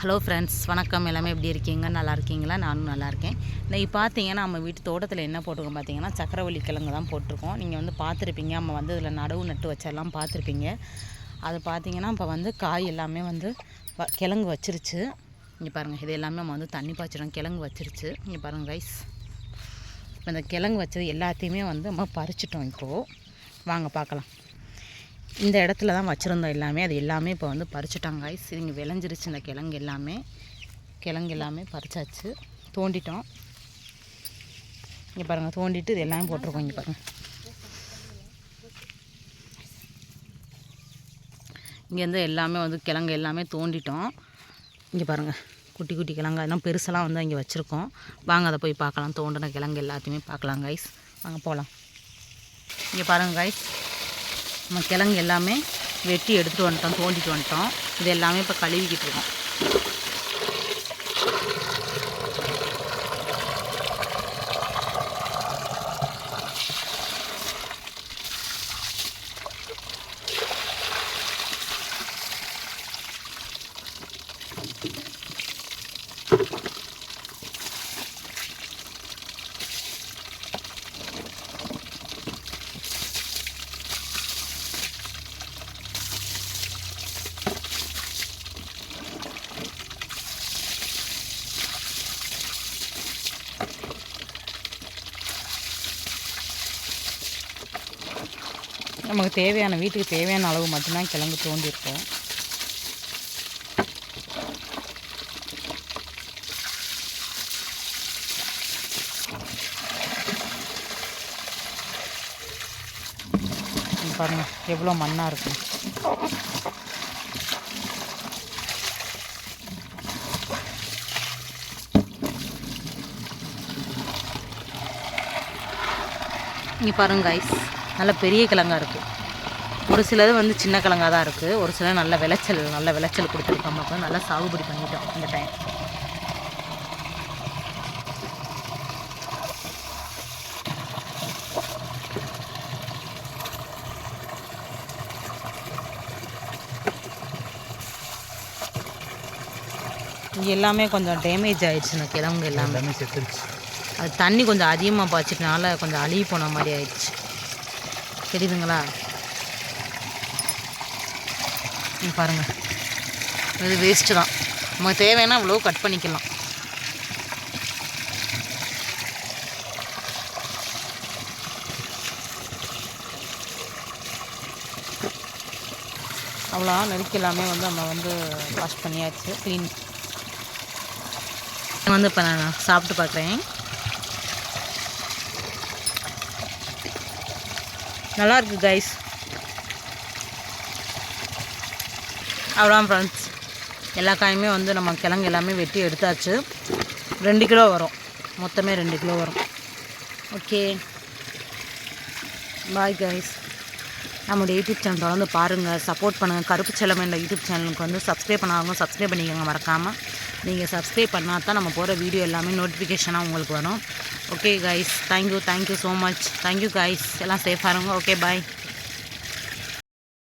Hello friends வணக்கம். எல்லாமே எப்படி இருக்கீங்க? நல்லா இருக்கீங்களா? நானும் நல்லா இருக்கேன். இன்னைக்கு பார்த்தீங்கன்னா நம்ம வீட்டு தோட்டத்தில் என்ன போட்டிருக்கோம் பார்த்தீங்கன்னா சக்கரவள்ளி கிழங்கு தான் போட்டிருக்கோம். நீங்கள் வந்து பார்த்துருப்பீங்க நம்ம வந்து இதில் நடவு நட்டு வச்செல்லாம் பார்த்துருப்பீங்க அது பார்த்தீங்கன்னா இப்போ வந்து காய் எல்லாமே வந்து வ- கிழங்கு வச்சிருச்சு. இங்கே பாருங்கள் இது எல்லாமே நம்ம வந்து தண்ணி பாய்ச்சிடும் கிழங்கு வச்சிருச்சு. இங்கே பாருங்கள் ரைஸ் இப்போ இந்த கிழங்கு வச்சது எல்லாத்தையுமே வந்து நம்ம பறிச்சிட்டோம் இப்போது வாங்க பார்க்கலாம் இந்த இடத்துல தான் வச்சுருந்தோம் எல்லாமே. அது எல்லாமே இப்போ வந்து பறிச்சுட்டாங்க ஐஸ் இங்கே விளைஞ்சிருச்சு இந்த கிழங்கு எல்லாமே. கிழங்கு எல்லாமே பறிச்சாச்சு. தோண்டிட்டோம். இங்கே பாருங்கள் தோண்டிட்டு இது எல்லாமே போட்டிருக்கோம் இங்கே பாருங்கள் இங்கேருந்து எல்லாமே வந்து கிழங்கு எல்லாமே தோண்டிட்டோம். இங்கே பாருங்கள் குட்டி குட்டி கிழங்கு அதெல்லாம் பெருசெல்லாம் வந்து இங்கே வச்சுருக்கோம். வாங்க அதை போய் பார்க்கலாம். தோண்டின கிழங்கு எல்லாத்தையுமே பார்க்கலாம் கைஸ் வாங்க போகலாம் இங்கே பாருங்கள் கைஸ் நம்ம கிழங்கு எல்லாமே வெட்டி எடுத்துகிட்டு வந்துட்டோம் தோண்டிட்டு வந்துட்டோம். இது எல்லாமே இப்போ கழுவிக்கிட்டு இருக்கோம். நமக்கு தேவையான வீட்டுக்கு தேவையான அளவு மட்டும்தான் கிழங்கு தோண்டியிருக்கோம். பாருங்கள் எவ்வளோ மண்ணாக இருக்கும் இங்கே பாருங்க ஐஸ் நல்ல பெரிய கிழங்கா இருக்குது ஒரு சிலது வந்து சின்ன கிழங்கா தான் இருக்குது ஒரு சிலது நல்ல விளைச்சல் நல்ல விளைச்சல் கொடுத்துருக்கோம் மக்கள் நல்லா சாகுபடி பண்ணிட்டோம் இந்த டைம் எல்லாமே கொஞ்சம் டேமேஜ் ஆயிடுச்சு இந்த கிழங்கு எல்லாமே. அது தண்ணி கொஞ்சம் அதிகமாக பாய்ச்சிட்டனால கொஞ்சம் அழுகி போன மாதிரி ஆயிடுச்சு. தெரியுதுங்களா? பாருங்கள் இது வேஸ்ட்டு தான். நமக்கு தேவைன்னா அவ்வளோ கட் பண்ணிக்கலாம். அவ்வளோ நெருக்கி எல்லாமே வந்து நம்ம வந்து வாஷ் பண்ணியாச்சு க்ளீன் வந்து இப்போ நான் சாப்பிட்டு பார்க்குறேன் நல்லா இருக்கு கைஸ் அவ்வளோதான் ஃப்ரெண்ட்ஸ் எல்லா காயுமே வந்து நம்ம கிழங்கு எல்லாமே வெட்டி எடுத்தாச்சு. ரெண்டு கிலோ வரும். மொத்தமே ரெண்டு கிலோ வரும். ஓகே பாய் கைஸ் நம்மளுடைய யூடியூப் சேனல் தொடர்ந்து பாருங்கள் சப்போர்ட் பண்ணுங்கள் கருப்பு செல்லம் யூடியூப் சேனலுக்கு வந்து சப்ஸ்கிரைப் பண்ணாதவங்க சப்ஸ்கிரைப் பண்ணிக்கோங்க. மறக்காமல் நீங்கள் சப்ஸ்கிரைப் பண்ணால் தான் நம்ம போகிற வீடியோ எல்லாமே நோட்டிஃபிகேஷனாக உங்களுக்கு வரும். Okay guys thank you thank you so much thank you guys எல்லாம் சேஃபாக இருங்க ஓகே பாய்